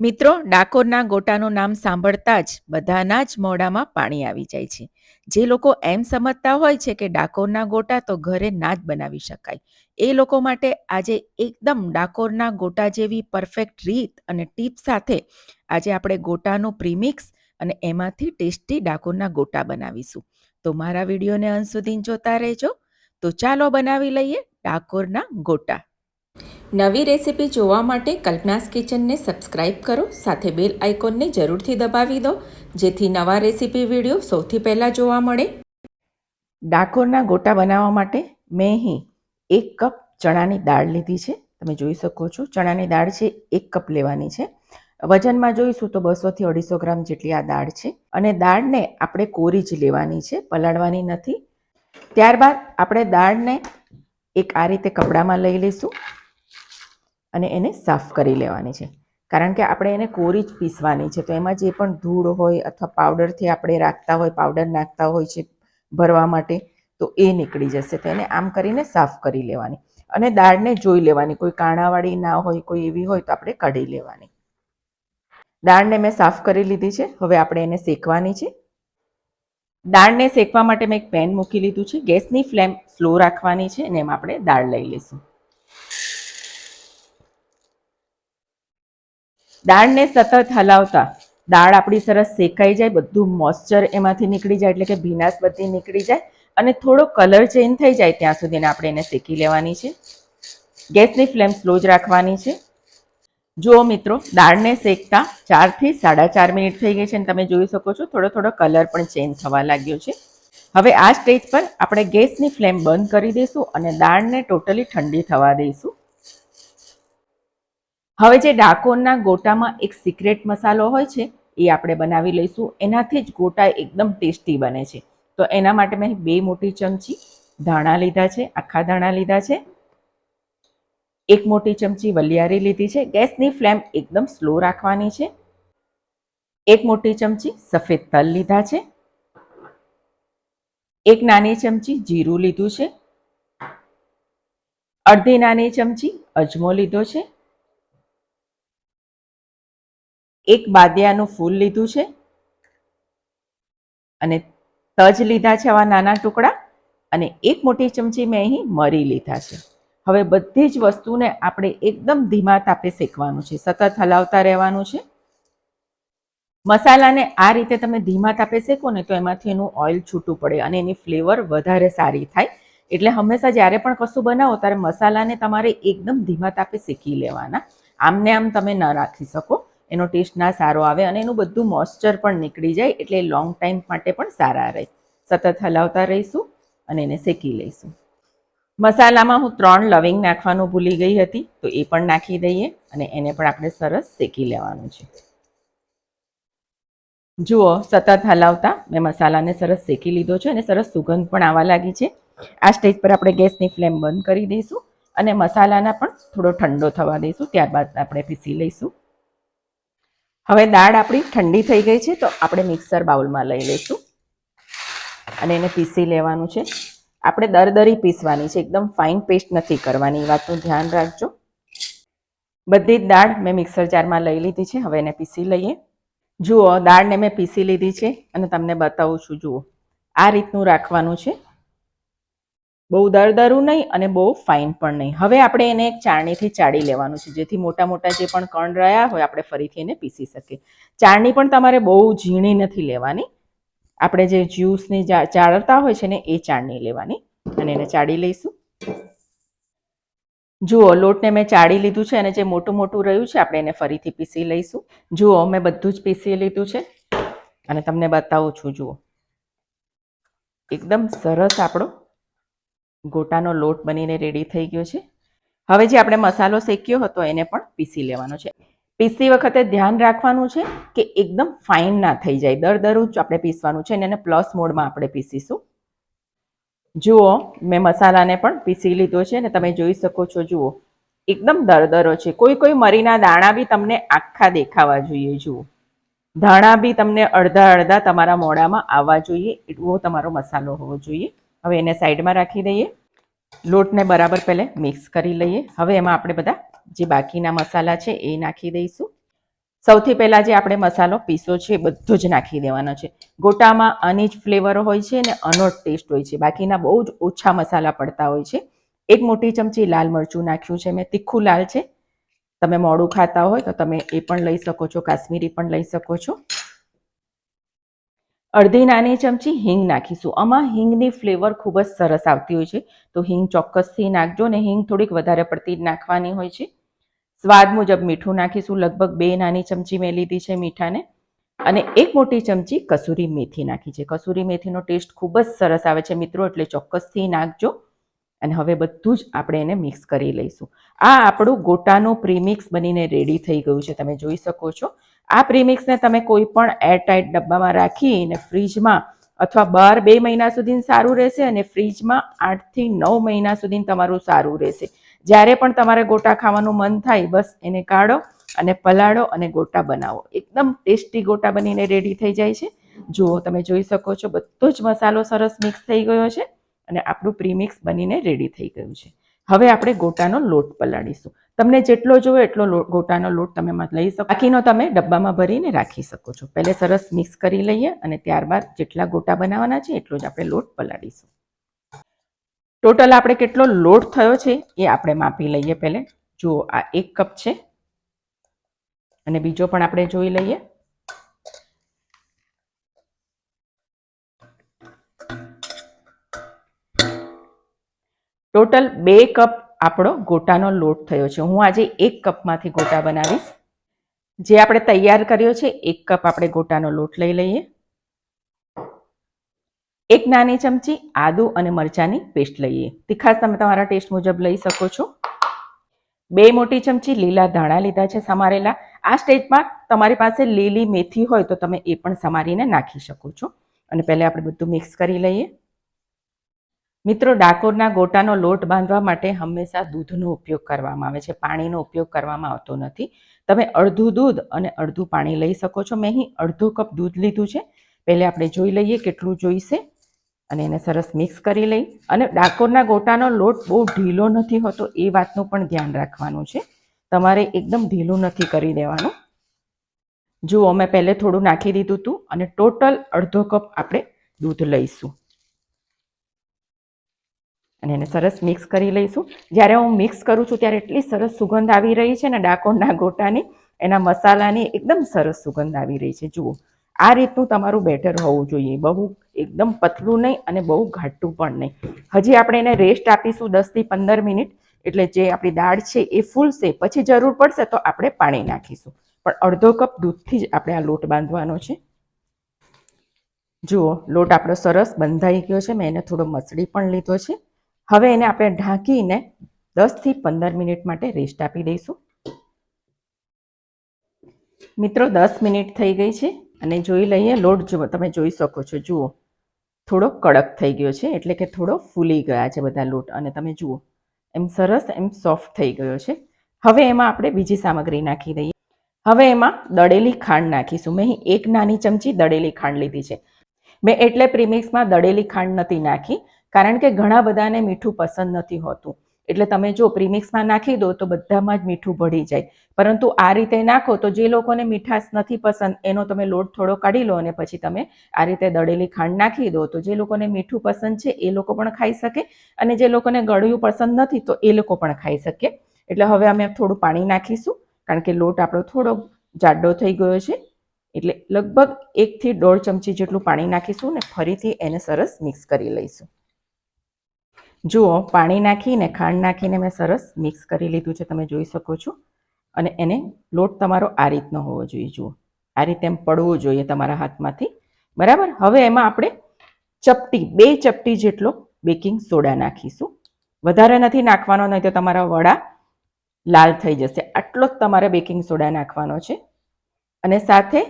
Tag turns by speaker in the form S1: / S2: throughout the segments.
S1: મિત્રો, ડાકોરના ગોટાનું નામ સાંભળતા જ બધાના જ મોઢામાં પાણી આવી જાય છે. જે લોકો એમ સમજતા હોય છે કે ડાકોરના ગોટા તો ઘરે ના જ બનાવી શકાય. એ લોકો માટે આજે એકદમ ડાકોરના ગોટા જેવી પરફેક્ટ રીત અને ટીપ સાથે આજે આપણે ગોટાનું પ્રીમિક્સ અને એમાંથી ટેસ્ટી ડાકોરના ગોટા બનાવીશું. તો મારા વિડીયોને અંત સુધી જોતા રહેજો. તો ચાલો બનાવી લઈએ ડાકોરના ગોટા. નવી રેસિપી જોવા માટે કલ્પનાસ કિચનને સબસ્ક્રાઇબ કરો, સાથે બેલ આઇકોનને જરૂરથી દબાવી દો, જેથી નવા રેસિપી વીડિયો સૌથી પહેલાં જોવા મળે. ડાકોરના ગોટા બનાવવા માટે મેં અહીં એક કપ ચણાની દાળ લીધી છે. તમે જોઈ શકો છો, ચણાની દાળ છે, એક કપ લેવાની છે. વજનમાં જોઈશું તો બસોથી અઢીસો ગ્રામ જેટલી આ દાળ છે. અને દાળને આપણે કોરી જ લેવાની છે, પલાળવાની નથી. ત્યારબાદ આપણે દાળને એક આ રીતે કપડામાં લઈ લઈશું. અને એને સાફ કરી લેવાની છે. કારણ કે આપણે એને કોરી જ પીસવાની છે. તો એમાં જે પણ ધૂળ હોય અથવા પાવડરથી આપણે રાખતા હોય, પાવડર નાખતા હોય છે ભરવા માટે, તો એ નીકળી જશે. તો એને આમ કરીને સાફ કરી લેવાની. અને દાળને જોઈ લેવાની. કોઈ કાણાવાળી ના હોય, કોઈ એવી હોય, તો આપણે કાઢી લેવાની. દાળને મેં સાફ કરી લીધી છે. હવે આપણે એને શેકવાની છે. દાળને શેકવા માટે મેં એક પેન મૂકી લીધું છે. ગેસની ફ્લેમ સ્લો રાખવાની છે અને એમાં આપણે દાળ લઈ લઈશું. દાળને સતત હલાવતા. દાળ આપણી સરસ શેકાઈ જાય, બધું મોઇશ્ચર એમાંથી નીકળી જાય, એટલે કે ભીનાશ બધી નીકળી જાય અને થોડો કલર ચેન્જ થઈ જાય ત્યાં સુધીને આપણે એને શેકી લેવાની છે. ગેસની ફ્લેમ સ્લો જ રાખવાની છે. જુઓ મિત્રો, દાળને શેકતા ચારથી સાડા ચાર મિનિટ થઈ ગઈ છે અને તમે જોઈ શકો છો, થોડો થોડો કલર પણ ચેન્જ થવા લાગ્યો છે. હવે આ સ્ટેજ પર આપણે ગેસની ફ્લેમ બંધ કરી દઈશું અને દાળને ટોટલી ઠંડી થવા દઈશું. હવે જે ડાકોરના ગોટામાં એક સિક્રેટ મસાલો હોય છે, એ આપણે બનાવી લઈશું. એનાથી જ ગોટા એકદમ ટેસ્ટી બને છે. તો એના માટે મેં બે મોટી ચમચી ધાણા લીધા છે, આખા ધાણા લીધા છે. એક મોટી ચમચી વલિયારી લીધી છે. ગેસની ફ્લેમ એકદમ સ્લો રાખવાની છે. એક મોટી ચમચી સફેદ તલ લીધા છે. એક નાની ચમચી જીરું લીધું છે. અડધી નાની ચમચી અજમો લીધો છે. એક બાદિયાનું ફૂલ લીધું છે. અને તજ લીધા છે આવા નાના ટુકડા અને એક મોટી ચમચી મેં અહીં મરી લીધા છે. હવે બધી જ વસ્તુને આપણે એકદમ ધીમા તાપે શેકવાનું છે. સતત હલાવતા રહેવાનું છે. મસાલાને આ રીતે તમે ધીમા તાપે શેકો ને તો એમાંથી એનું ઓઇલ છૂટું પડે અને એની ફ્લેવર વધારે સારી થાય. એટલે હંમેશા જ્યારે પણ કશું બનાવો ત્યારે મસાલાને તમારે એકદમ ધીમા તાપે શેકી લેવાના. આમને આમ તમે ન રાખી શકો. એનો ટેસ્ટ ના સારો આવે અને એનું બધું મોઇસ્ચર પણ નીકળી જાય એટલે લોંગ ટાઈમ માટે પણ સારા રહે. સતત હલાવતા રહીશું અને એને શેકી લઈશું. મસાલામાં હું ત્રણ લવિંગ નાખવાનું ભૂલી ગઈ હતી, તો એ પણ નાખી દઈએ અને એને પણ આપણે સરસ શેકી લેવાનું છે. જુઓ, સતત હલાવતા મેં મસાલાને સરસ શેકી લીધો છે અને સરસ સુગંધ પણ આવવા લાગી છે. આ સ્ટેજ પર આપણે ગેસની ફ્લેમ બંધ કરી દઈશું અને મસાલાના પણ થોડો ઠંડો થવા દઈશું, ત્યારબાદ આપણે પીસી લઈશું. હવે દાળ આપણી ઠંડી થઈ ગઈ છે, તો આપણે મિક્સર બાઉલમાં લઈ લઈશું. અને એને પીસી લેવાનું છે. આપણે દરદરી પીસવાની છે, એકદમ ફાઇન પેસ્ટ નથી કરવાની, એ વાતનું ધ્યાન રાખજો. બધી જ દાળ મેં મિક્સર જારમાં લઈ લીધી છે, હવે એને પીસી લઈએ. જુઓ, દાળને મેં પીસી લીધી છે, અને તમને બતાવું છું, જુઓ. આ રીતનું રાખવાનું છે. બહુ દરદરું નહીં અને બહુ ફાઇન પણ નહીં. હવે આપણે એને એક ચાળણીથી ચાળી લેવાનું છે, જેથી મોટા મોટા જે પણ કણ રહ્યા હોય આપણે ફરીથી એને પીસી શકીએ. ચાળણી પણ તમારે બહુ ઝીણી નથી લેવાની. આપણે જે જ્યુસની ચાળતા હોય છે ને એ ચાળણી લેવાની અને એને ચાળી લઈશું. જુઓ, લોટને મેં ચાળી લીધું છે અને જે મોટું મોટું રહ્યું છે, આપણે એને ફરીથી પીસી લઈશું. જુઓ, મેં બધું જ પીસી લીધું છે. અને તમને બતાવું છું, જુઓ. એકદમ સરસ આપણો ગોટાનો લોટ બનીને રેડી થઈ ગયો છે. હવે જે આપણે મસાલો શેક્યો હતો એને પણ પીસી લેવાનો છે. પીસતી વખતે ધ્યાન રાખવાનું છે કે એકદમ ફાઇન ના થઈ જાય. દર દરરોજ આપણે પીસવાનું છે અને એને પ્લસ મોડમાં આપણે પીસીશું. જુઓ, મેં મસાલાને પણ પીસી લીધો છે અને તમે જોઈ શકો છો, જુઓ. એકદમ દરદરો છે. કોઈ કોઈ મરીના દાણા બી તમને આખા દેખાવા જોઈએ, જુઓ. ધાણા બી તમને અડધા અડધા તમારા મોડામાં આવવા જોઈએ. એવો તમારો મસાલો હોવો જોઈએ. હવે એને સાઈડમાં રાખી દઈએ. લોટને બરાબર પહેલે મિક્સ કરી લઈએ. હવે એમાં આપણે બધા જે બાકીના મસાલા છે એ નાખી દઈશું. સૌથી પહેલાં જે આપણે મસાલો પીસો છે એ બધો જ નાખી દેવાનો છે. ગોટામાં આની જ ફ્લેવર હોય છે ને આનો ટેસ્ટ હોય છે. બાકીના બહુ જ ઓછા મસાલા પડતા હોય છે. એક મોટી ચમચી લાલ મરચું નાખ્યું છે. મેં તીખું લાલ છે. તમે મોડું ખાતા હોય તો તમે એ પણ લઈ શકો છો. કાશ્મીરી પણ લઈ શકો છો. અડધી નાની ચમચી હિંગ નાખીશું. આમાં હિંગની ફ્લેવર ખૂબ જ સરસ આવતી હોય છે. તો હિંગ ચોક્કસથી નાખજો ને હિંગ થોડીક વધારે પડતી નાખવાની હોય છે. સ્વાદ મુજબ મીઠું નાખીશું. લગભગ બે નાની ચમચી મેં લીધી છે મીઠાને. અને એક મોટી ચમચી કસૂરી મેથી નાખી છે. કસૂરી મેથીનો ટેસ્ટ ખૂબ જ સરસ આવે છે મિત્રો, એટલે ચોક્કસથી નાખજો. અને હવે બધું જ આપણે એને મિક્સ કરી લઈશું. આ આપણું ગોટાનું પ્રીમિક્સ બનીને રેડી થઈ ગયું છે. તમે જોઈ શકો છો. આ પ્રીમિક્સને તમે કોઈ પણ એરટાઇટ ડબ્બામાં રાખીને ફ્રીજમાં અથવા બાર બે મહિના સુધી સારું રહેશે અને ફ્રીજમાં આઠથી નવ મહિના સુધી તમારું સારું રહેશે. જ્યારે પણ તમારે ગોટા ખાવાનું મન થાય, બસ એને કાઢો અને પલાળો અને ગોટા બનાવો. એકદમ ટેસ્ટી ગોટા બનીને રેડી થઈ જાય છે. જુઓ, તમે જોઈ શકો છો, બધો જ મસાલો સરસ મિક્સ થઈ ગયો છે. અને આપણું પ્રીમિક્સ બનીને રેડી થઈ ગયું છે. હવે આપણે ગોટાનો લોટ પલાળીશું. તમને જેટલો જોઈએ એટલો ગોટાનો લોટ તમે લઈ શકો. બાકીનો તમે ડબ્બામાં ભરીને રાખી શકો છો. પહેલે સરસ મિક્સ કરી લઈએ અને ત્યારબાદ જેટલા ગોટા બનાવવાના છે એટલો જ આપણે લોટ પલાળીશું. ટોટલ આપણે કેટલો લોટ થયો છે એ આપણે માપી લઈએ પહેલે. જુઓ આ એક કપ છે. અને બીજો પણ આપણે જોઈ લઈએ. ટોટલ બે કપ આપણો ગોટાનો લોટ થયો છે. હું આજે એક કપમાંથી ગોટા બનાવીશ. જે આપણે તૈયાર કર્યો છે, એક કપ આપણે ગોટાનો લોટ લઈ લઈએ. એક નાની ચમચી આદુ અને મરચાંની પેસ્ટ લઈએ. તીખાસ તમે તમારા ટેસ્ટ મુજબ લઈ શકો છો. બે મોટી ચમચી લીલા ધાણા લીધા છે સમારેલા. આ સ્ટેજમાં તમારી પાસે લીલી મેથી હોય તો તમે એ પણ સમારીને નાખી શકો છો. અને પહેલાં આપણે બધું મિક્સ કરી લઈએ. મિત્રો, ડાકોરના ગોટાનો લોટ બાંધવા માટે હંમેશા દૂધનો ઉપયોગ કરવામાં આવે છે. પાણીનો ઉપયોગ કરવામાં આવતો નથી. તમે અડધું દૂધ અને અડધું પાણી લઈ શકો છો. મેં અહીં અડધો કપ દૂધ લીધું છે. પહેલે આપણે જોઈ લઈએ કેટલું જોઈશે અને એને સરસ મિક્સ કરી લઈ. અને ડાકોરના ગોટાનો લોટ બહુ ઢીલો નથી હોતો, એ વાતનું પણ ધ્યાન રાખવાનું છે. તમારે એકદમ ઢીલું નથી કરી દેવાનું. જુઓ, મેં પહેલે થોડું નાખી દીધું હતું અને ટોટલ અડધો કપ આપણે દૂધ લઈશું. અને એને સરસ મિક્સ કરી લઈશું. જ્યારે હું મિક્સ કરું છું ત્યારે એટલી સરસ સુગંધ આવી રહી છે ને ડાકોરના ગોટાની, એના મસાલાની એકદમ સરસ સુગંધ આવી રહી છે. જુઓ, આ રીતનું તમારું બેટર હોવું જોઈએ. બહુ એકદમ પતલું નહીં અને બહુ ઘાટું પણ નહીં. હજી આપણે એને રેસ્ટ આપીશું દસથી પંદર મિનિટ. એટલે જે આપણી દાળ છે એ ફૂલશે પછી જરૂર પડશે તો આપણે પાણી નાખીશું. પણ અડધો કપ દૂધથી જ આપણે આ લોટ બાંધવાનો છે. જુઓ, લોટ આપણો સરસ બંધાઈ ગયો છે. મેં એને થોડો મસળી પણ લીધો છે. હવે એને આપણે ઢાંકીને દસથી પંદર મિનિટ માટે રેસ્ટ આપી દઈશું. મિત્રો, દસ મિનિટ થઈ ગઈ છે અને જોઈ લઈએ, લોટ જુઓ તમે જોઈ શકો છો, જુઓ. થોડો કડક થઈ ગયો છે, એટલે કે થોડો ફૂલી ગયા છે બધા લોટ. અને તમે જુઓ, એમ સરસ, એમ સોફ્ટ થઈ ગયો છે. હવે એમાં આપણે બીજી સામગ્રી નાખી દઈએ. હવે એમાં દળેલી ખાંડ નાખીશું. મેં એક નાની ચમચી દળેલી ખાંડ લીધી છે. મેં એટલે પ્રીમિક્સમાં દળેલી ખાંડ નથી નાખી. કારણ કે ઘણા બધાને મીઠું પસંદ નથી હોતું. એટલે તમે જો પ્રીમિક્સમાં નાખી દો તો બધામાં જ મીઠું ભળી જાય. પરંતુ આ રીતે નાખો તો જે લોકોને મીઠાશ નથી પસંદ, એનો તમે લોટ થોડો કાઢી લો અને પછી તમે આ રીતે દળેલી ખાંડ નાખી દો. તો જે લોકોને મીઠું પસંદ છે, એ લોકો પણ ખાઈ શકે અને જે લોકોને ગળ્યું પસંદ નથી, તો એ લોકો પણ ખાઈ શકે. એટલે હવે અમે થોડું પાણી નાખીશું, કારણ કે લોટ આપણો થોડો જાડો થઈ ગયો છે. એટલે લગભગ એકથી દોઢ ચમચી જેટલું પાણી નાખીશું ને ફરીથી એને સરસ મિક્સ કરી લઈશું. જુઓ, પાણી નાખીને, ખાંડ નાખીને મેં સરસ મિક્સ કરી લીધું છે, તમે જોઈ શકો છો. અને એને લોટ તમારો આ રીતનો હોવો જોઈએ, જુઓ. આ રીતે એમ પડવો જોઈએ તમારા હાથમાંથી. બરાબર? હવે એમાં આપણે ચપટી, બે ચપટી જેટલો બેકિંગ સોડા નાખીશું. વધારે નથી નાખવાનો, નહીં તો તમારા વડા લાલ થઈ જશે. આટલો જ તમારે બેકિંગ સોડા નાખવાનો છે. અને સાથે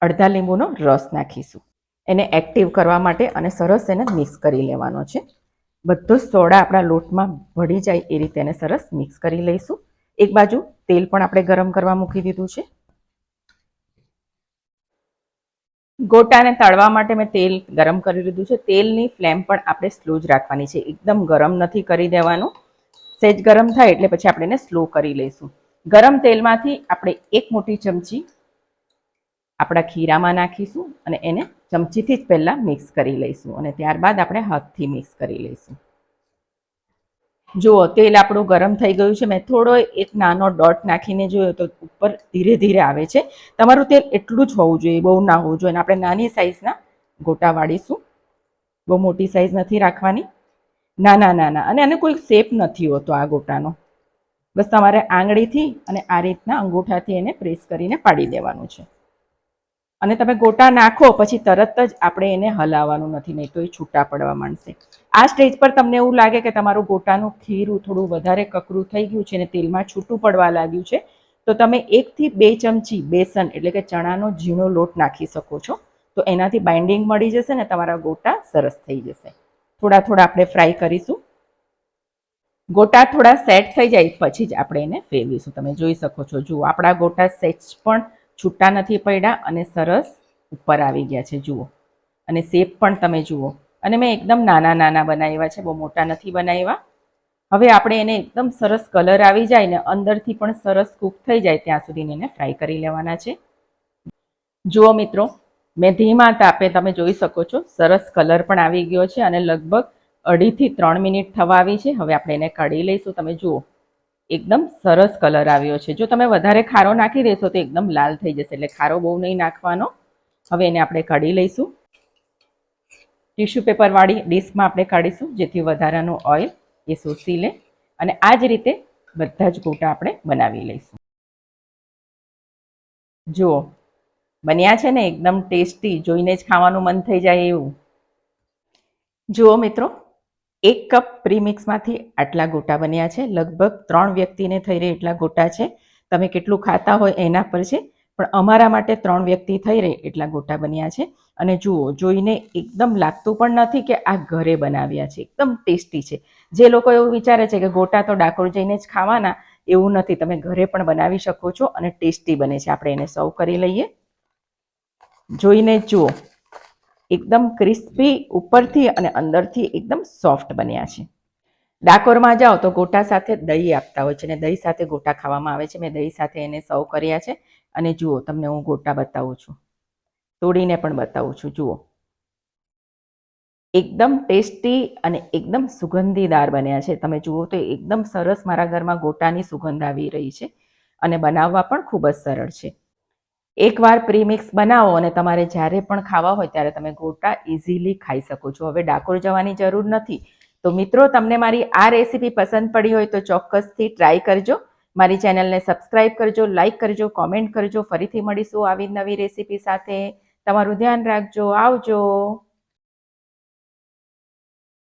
S1: અડધા લીંબુનો રસ નાખીશું. એને એક્ટિવ કરવા માટે અને સરસ એને મિક્સ કરી લેવાનો છે. બધો સોડા આપણા લોટમાં ભળી જાય એ રીતે એને સરસ મિક્સ કરી લઈશું. એક બાજુ તેલ પણ આપણે ગરમ કરવા મૂકી દીધું છે. ગોટાને તળવા માટે મેં તેલ ગરમ કરી લીધું છે. તેલની ફ્લેમ પણ આપણે સ્લો જ રાખવાની છે. એકદમ ગરમ નથી કરી દેવાનું. સહેજ ગરમ થાય એટલે પછી આપણે એને સ્લો કરી લઈશું. ગરમ તેલમાંથી આપણે એક મોટી ચમચી આપણા ખીરામાં નાખીશું અને એને ચમચીથી જ પહેલાં મિક્સ કરી લઈશું અને ત્યારબાદ આપણે હાથથી મિક્સ કરી લઈશું. જુઓ, તેલ આપણું ગરમ થઈ ગયું છે. મેં થોડો એક નાનો ડોટ નાખીને જોયો તો ઉપર ધીરે ધીરે આવે છે. તમારું તેલ એટલું જ હોવું જોઈએ, બહુ ના હોવું જોઈએ અને આપણે નાની સાઇઝના ગોટા વાળીશું. બહુ મોટી સાઇઝ નથી રાખવાની. નાના નાના અને આને કોઈ શેપ નથી હોતો આ ગોટાનો. બસ તમારે આંગળીથી અને આ રીતના અંગૂઠાથી એને પ્રેસ કરીને પાડી દેવાનું છે. અને તમે ગોટા નાખો, પછી તરત જ આપણે એને હલાવવાનું નથી, નહીં તો એ છૂટા પડવા માંડશે. આ સ્ટેજ પર તમને એવું લાગે કે તમારું ગોટાનું ખીરું થોડું વધારે કકરું થઈ ગયું છે અને તેલમાં છૂટું પડવા લાગ્યું છે, તો તમે એકથી બે ચમચી બેસન એટલે કે ચણાનો ઝીણો લોટ નાખી શકો છો. તો એનાથી બાઇન્ડિંગ મળી જશે ને તમારા ગોટા સરસ થઈ જશે. થોડા થોડા આપણે ફ્રાય કરીશું. ગોટા થોડા સેટ થઈ જાય, પછી જ આપણે એને ફેરવીશું. તમે જોઈ શકો છો, જુઓ, આપણા ગોટા સેચ પણ છૂટા નથી પડ્યા અને સરસ ઉપર આવી ગયા છે, જુઓ. અને શેપ પણ તમે જુઓ. અને મેં એકદમ નાના નાના બનાવ્યા છે, બહુ મોટા નથી બનાવ્યા. હવે આપણે એને એકદમ સરસ કલર આવી જાય ને અંદરથી પણ સરસ કૂક થઈ જાય, ત્યાં સુધી એને ફ્રાય કરી લેવાના છે. જુઓ મિત્રો, મેં ધીમા તાપે તમે જોઈ શકો છો, સરસ કલર પણ આવી ગયો છે અને લગભગ અઢીથી ત્રણ મિનિટ થવા આવી છે. હવે આપણે એને કાઢી લઈશું. તમે જુઓ. એકદમ સરસ કલર આવ્યો છે. જો તમે વધારે ખારો નાખી દેશો તો એકદમ લાલ થઈ જશે. એટલે ખારો બહુ નહીં નાખવાનો. હવે એને આપણે કાઢી લઈશું. ટીશ્યુ પેપરવાળી ડીશમાં આપણે કાઢીશું, જેથી વધારાનું ઓઇલ એ શોષી લે. અને આ જ રીતે બધા જ ગોટા આપણે બનાવી લઈશું. જુઓ, બન્યા છે ને એકદમ ટેસ્ટી, જોઈને જ ખાવાનું મન થઈ જાય એવું. જુઓ મિત્રો એક કપ પ્રીમિક્સમાંથી આટલા ગોટા બન્યા છે. લગભગ ત્રણ વ્યક્તિને થઈ રહે એટલા ગોટા છે. તમે કેટલું ખાતા હોય એના પર છે. પણ અમારા માટે ત્રણ વ્યક્તિ થઈ રહે એટલા ગોટા બન્યા છે. અને જુઓ, જોઈને એકદમ લાગતું પણ નથી કે આ ઘરે બનાવ્યા છે. એકદમ ટેસ્ટી છે. જે લોકો એવું વિચારે છે કે ગોટા તો ડાકોર જઈને જ ખાવાના, એવું નથી. તમે ઘરે પણ બનાવી શકો છો અને ટેસ્ટી બને છે. આપણે એને સર્વ કરી લઈએ. જોઈને જુઓ. એકદમ ક્રિસ્પી ઉપરથી અને અંદરથી એકદમ સોફ્ટ બન્યા છે. ડાકોરમાં જાઓ તો ગોટા સાથે દહીં આપતા હોય છે અને દહીં સાથે ગોટા ખાવામાં આવે છે. મેં દહીં સાથે એને સર્વ કર્યા છે અને જુઓ, તમને હું ગોટા બતાવું છું. તોડીને પણ બતાવું છું. જુઓ. એકદમ ટેસ્ટી અને એકદમ સુગંધીદાર બન્યા છે. તમે જુઓ તો એકદમ સરસ મારા ઘરમાં ગોટાની સુગંધ આવી રહી છે અને બનાવવા પણ ખૂબ જ સરળ છે. એકવાર પ્રીમિક્સ બનાવો અને તમારે જ્યારે પણ ખાવા હોય ત્યારે તમે ગોટા ઇઝીલી ખાઈ શકો છો. હવે ડાકોર જવાની જરૂર નથી. તો મિત્રો, તમને મારી આ રેસીપી પસંદ પડી હોય તો ચોક્કસથી ટ્રાય કરજો. મારી ચેનલને સબસ્ક્રાઇબ કરજો લાઇક કરજો કોમેન્ટ કરજો. ફરીથી મળીશું આવી નવી રેસીપી સાથે. તમારું ધ્યાન રાખજો. આવજો.